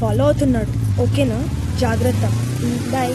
Follow అవుతున్నాడు. ఓకేనా? జాగ్రత్త. బాయ్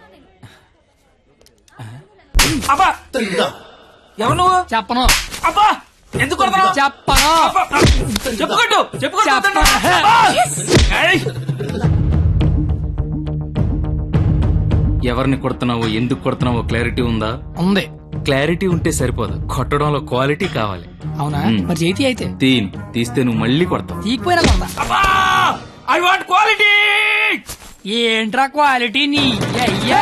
అబ్బా! ఎవరు నువ్వు? చెప్పను. అబ్బా! ఎందుకు చెప్పను. చెప్పుకోట్టు చెప్పుకోట్టు ఎవరిని కొడుతున్నావో ఎందుకు కొడుతున్నావో క్లారిటీ ఉందా? ఉంది. క్లారిటీ ఉంటే సరిపోదు. కొట్టడంలో క్వాలిటీ కావాలి. అవునా. మరి చేతి అయితే? తీన్ తీస్తే నువ్వు మళ్ళీ కొడతావు. తీకపోయినా కొడతా ఐ వాంట్ క్వాలిటీ ఏంట్రా క్వాలిటీ నీ? అయ్యా!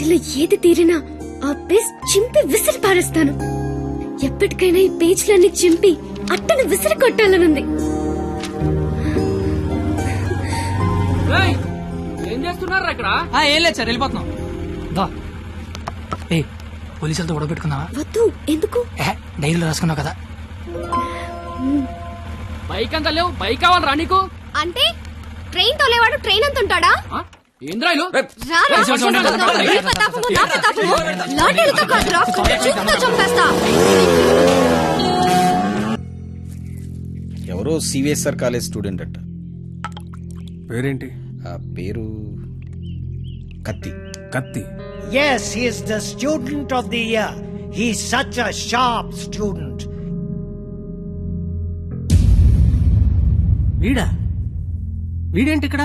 వాటిలో ఏది తీరినా ఆ పేజ్ చింపి విసిరి పారేస్తాను. ఎప్పటికైనా ఈ పేజ్లన్నీ చింపి అట్టను విసిరి కొట్టాలనుంది. ఏం చేస్తున్నారు అక్కడ ఆ, ఏం లేదు సార్ వెళ్ళిపోతున్నాం. దా. ఏ పోలీసులతో గొడవ పెట్టుకున్నావా? వద్దు ఎందుకు? డైరీలో రాసుకున్నావు కదా. బైక్ అంత లేవు బైక్ కావాలరా నీకు? అంటే ట్రైన్ తోలేవాడు ట్రైన్ అంత ఉంటాడా ఏంద్రాయిలు రారా, ఏ, చూడండి, చూడండి, చూడండి. నీ ప్రతాపము, నా ప్రతాపము. లాఠీలతో కాదురా, చూపుతో చంపేస్తా. ఎవరో సివిఎస్ఆర్ కాలేజ్ స్టూడెంట్ అట పేరేంటి ఆ పేరు కత్తి కత్తి Yes, he is the student of the year. He's such a sharp student. వీడా వీడేంటి ఇక్కడ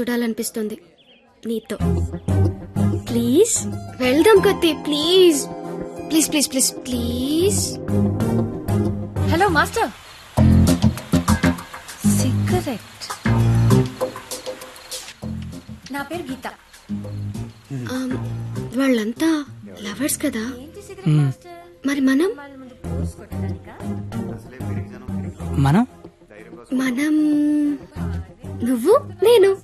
చూడాలనిపిస్తుంది. నీతో. ప్లీజ్. వెళ్దాం కత్తి please. Please please please please. Hello master. Cigarette. నా పేరు గీత. వాళ్ళంతా లవర్స్ కదా. మరి మనం? మనం? మనం? నువ్వు? నేను?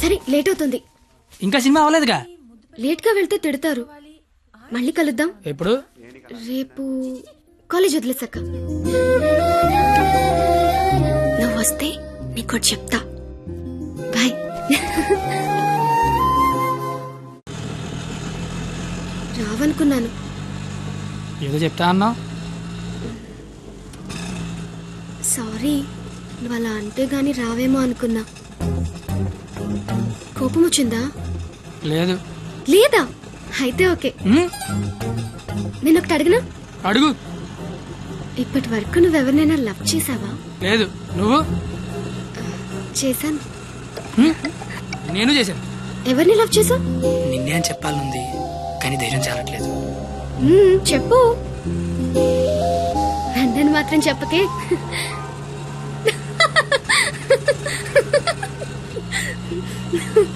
సరే లేట్ అవుతుంది. ఇంకా సినిమా అవ్వలేదుగా? లేట్గా వెళ్తే తిడతారు. మళ్ళీ కలుద్దాం. ఎప్పుడు? రేపు కాలేజ్ వదిలేసాక నువ్వు వస్తే నీకు చెప్తా. బాయ్. రావనుకున్నాను. ఏదో చెప్తా అన్నావు? సారీ నువ్వు అలా అంటే గాని రావేమో అనుకున్నా. కోపం వచ్చిందా లేదు. లేదా? అయితే ఓకే. నేను ఒకటి అడిగినా? అడుగు. ఇప్పటి వరకు నువ్వెవరినైనా లవ్ చేసావా లేదు. నువ్వు? చేశాను. నేను చేశాను. ఎవరిని లవ్ చేసావు నిన్నే అని చెప్పాలనుంది కానీ ధైర్యం చాలట్లేదు. చెప్పు. నన్ను మాత్రం చెప్పకే.